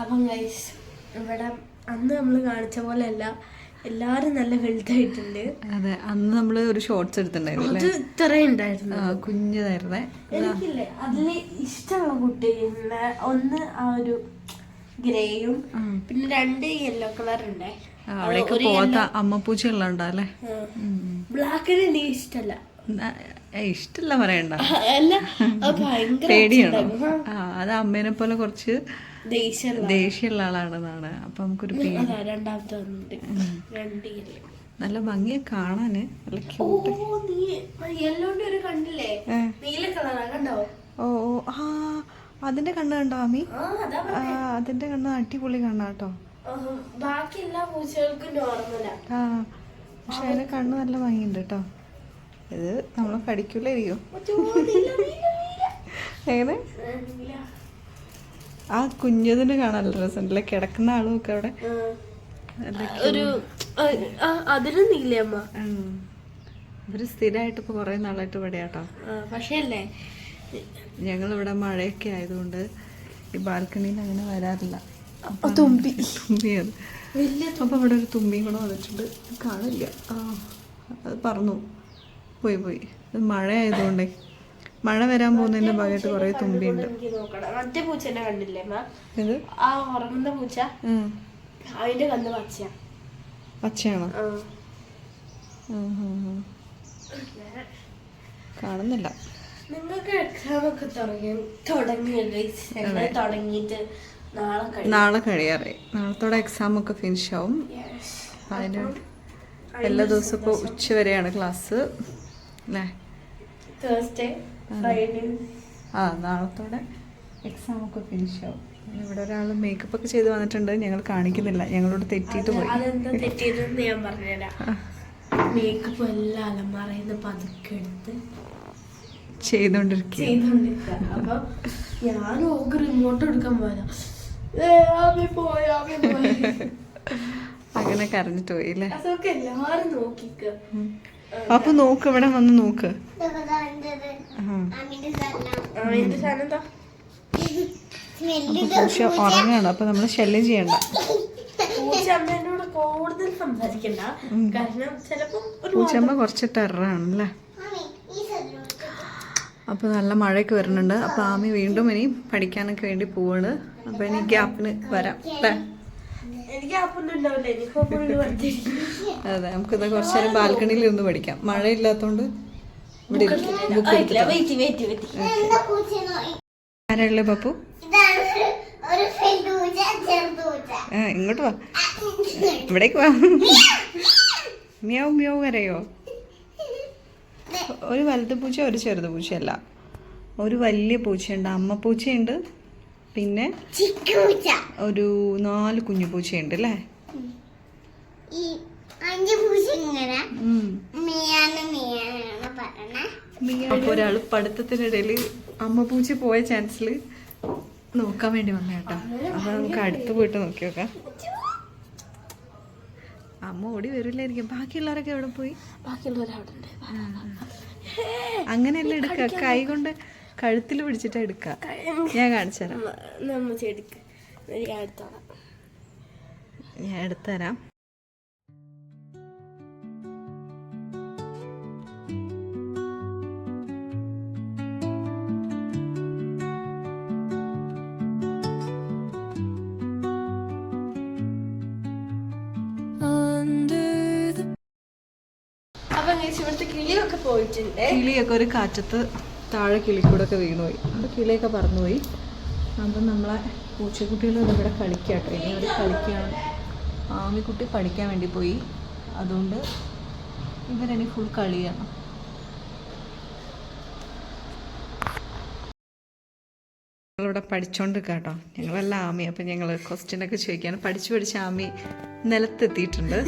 അപ്പം ഗൈസ് ഇവിടെ അന്ന് നമ്മൾ കാണിച്ച പോലെ അല്ല എല്ലാരും നല്ല വലുതായിട്ടുണ്ട് അതെ അന്ന് നമ്മൾ ഒരു ഷോർട്സ് എടുത്തിട്ടുണ്ടായിരുന്നു അത് ഉണ്ടായിരുന്നു. കുഞ്ഞതായിരുന്നേ. എനിക്കില്ലേ അതിൽ ഇഷ്ടമുള്ള കുട്ടി ഒന്ന് ആ ഒരു ഗ്രേയും പിന്നെ രണ്ട് യെല്ലോ കളർ ഉണ്ടേ. അവിടേക്ക് അവിടെയൊക്കെ അമ്മപ്പൂച്ച അല്ലേ? ബ്ലാക്കിന് എനിക്ക് ഇഷ്ടല്ല. ഇഷ്ടല്ല പറയണ്ട. പേടിയാണോ? അത് അമ്മേനെ പോലെ കുറച്ച് ദേഷ്യമുള്ള ആളാണെന്നാണ്. അപ്പൊ നമുക്കൊരു രണ്ടാമത്തെ നല്ല ഭംഗിയെ കാണാന്. നല്ല ഓ ആ അതിന്റെ കണ്ണ് കണ്ടോ അമ്മി അതിന്റെ കണ്ണ് അടിപൊളി കണ്ണാട്ടോ ബാക്കി എല്ലാ പൂച്ചകൾക്കും നോർമലാ. ആ പക്ഷെ അതിന്റെ കണ്ണ് നല്ല ഭംഗിയുണ്ട് കേട്ടോ ഇത് നമ്മളെ കടിക്കൂലായിരിക്കും എങ്ങനെ. ആ കുഞ്ഞതിന് കാണാൻ നല്ല രസമുണ്ടല്ലേ കിടക്കുന്ന ആളും ഒക്കെ അവിടെ ഒരു അതിനും നീലയമ്മ ഉം. ഇവർ സ്ഥിരമായിട്ട് ഇപ്പൊ കുറെ നാളായിട്ട് പടയാട്ടോ പക്ഷേ അല്ലേ? ഞങ്ങളിവിടെ മഴയൊക്കെ ആയതുകൊണ്ട് ഈ ബാൽക്കണിയിൽ അങ്ങനെ വരാറില്ല. അപ്പൊ തുമ്പി. തുമ്പിയത് വലിയ അപ്പൊ അവിടെ ഒരു തുമ്പിയും കൂടെ വന്നിട്ടുണ്ട്. കാണില്ല. ആ അത് പറഞ്ഞു പോയി പോയി. മഴ ആയതുകൊണ്ടേ മഴ വരാൻ പോകുന്നതിന്റെ ഭാഗമായിട്ട് കുറെ തുമ്പിയുണ്ട്. മറ്റേ പൂച്ചനെ കണ്ടില്ലേ ഇത് ആ ഉറങ്ങുന്ന പൂച്ച ഉം. അതിന്റെ കണ്ണ് പച്ച പച്ചയാണോ. കാണുന്നില്ല. നിങ്ങൾക്ക് എക്സാം ഒക്കെ തുടങ്ങി തുടങ്ങിയല്ലേ? ഞങ്ങൾ തുടങ്ങിയിട്ട് നാളെ കഴിയും നാളെ കഴിയാറേ നാളത്തോടെ എക്സാം ഒക്കെ ഫിനിഷ് ആവും അതിന് എല്ലാ ദിവസവും ഇപ്പോൾ ഉച്ച വരെയാണ് ക്ലാസ്. അല്ലേ? Friday. ആ നാളത്തോടെ എക്സാം ഒക്കെ ഫിനിഷ് ആവും. ഇവിടെ ഒരാൾ മേക്കപ്പ് ഒക്കെ ചെയ്ത് വന്നിട്ടുണ്ട്. ഞങ്ങൾ കാണിക്കുന്നില്ല. ഞങ്ങളോട് തെറ്റിയിട്ട് പോയി. തെറ്റിയതെന്ന് ഞാൻ പറഞ്ഞുതരാം. മേക്കപ്പ് എല്ലാം അലമാറയിൽ പതുക്കെ എടുത്ത് ചെയ്തോണ്ടിരിക്കുക അപ്പൊ ഞാൻ ഓക്ക് റിമോട്ട് എടുക്കാൻ പോയതാ. അങ്ങനെ കരഞ്ഞിട്ട് പോയി അല്ലേ? അതൊക്കെ എല്ലാരും നോക്കിക്ക. അപ്പൊ നോക്ക് ഇവിടെ വന്ന് നോക്ക്. പൂച്ച ഉറങ്ങാണ് അപ്പൊ നമ്മൾ ശല്യം ചെയ്യണ്ട. കൂടുതൽ സംസാരിക്കണ്ട. കാരണം ചിലപ്പം പൂച്ചമ്മ കുറച്ച് ടെററാണല്ലേ? അപ്പൊ നല്ല മഴയൊക്കെ വരുന്നുണ്ട്. അപ്പൊ ആമി വീണ്ടും ഇനി പഠിക്കാനൊക്കെ വേണ്ടി പോവാണ്. അപ്പൊ ഇനി ഗ്യാപ്പിന് വരാം. അല്ലേ അതെ നമുക്കിത് കുറച്ച് നേരം ബാൽക്കണിയിൽ ഇരുന്ന് പഠിക്കാം. ഇവിടെ വെയിറ്റ് വെയിറ്റ് ആരാളെ പപ്പു? ഒരു പൂച്ച ചെറുത് പൂച്ച ആ ഇങ്ങോട്ട് വാ. ഇവിടേക്ക് വാ. മ്യോ മ്യോ കരയോ? ഒരു വലുത് പൂച്ച ഒരു ചെറുത് പൂച്ചയല്ല ഒരു വലിയ പൂച്ചയുണ്ട് അമ്മ പൂച്ചയുണ്ട് പിന്നെ ചിക്കു പൂച്ച ഒരു നാല് കുഞ്ഞു പൂച്ചയുണ്ട് അല്ലേ അപ്പൊ ഒരാൾ പഠിത്തത്തിനിടയിൽ അമ്മ പൂച്ച പോയ ചാൻസിൽ നോക്കാൻ വേണ്ടി വന്ന കേട്ടോ അപ്പൊ നമുക്ക് അടുത്ത് പോയിട്ട് നോക്കി നോക്കാം. അമ്മ ഓടി വരില്ലായിരിക്കും. ബാക്കിയുള്ളവരൊക്കെ എവിടെ പോയി? ബാക്കിയുള്ളവരവിടെ അങ്ങനെയല്ല എടുക്ക? കൈ കൊണ്ട് കഴുത്തിൽ പിടിച്ചിട്ട് എടുക്കാം. ഞാൻ കാണിച്ചു തരാം നമ്മ ചെടിക്ക് എനിക്ക് അടുത്തോളാം ഞാൻ എടുത്തുതരാം. അപ്പൊ guys, ഇവിടുത്തെ കിളിയൊക്കെ പോയിട്ടുണ്ട്. കിളിയൊക്കെ ഒരു കാറ്റത്ത് താഴെ കിളിക്കൂടൊക്കെ വീണുപോയി. അപ്പോൾ കിളിയൊക്കെ പറന്നുപോയി. അപ്പം നമ്മളെ പൂച്ചക്കുട്ടികളും ഇവിടെ കളിക്കാട്ടോ ഇനി അവർ കളിക്കുകയാണ് ആമിക്കുട്ടി പഠിക്കാൻ വേണ്ടി പോയി. അതുകൊണ്ട് ഇവരിനി ഫുൾ കളിയാണ് ഞങ്ങളിവിടെ പഠിച്ചോണ്ടിരിക്കുക കേട്ടോ. ഞങ്ങളെല്ലാം ആമി. അപ്പം ഞങ്ങൾ ക്വസ്റ്റ്യനൊക്കെ ചോദിക്കുകയാണ് പഠിച്ചു പഠിച്ച് ആമി നിലത്തെത്തിയിട്ടുണ്ട്.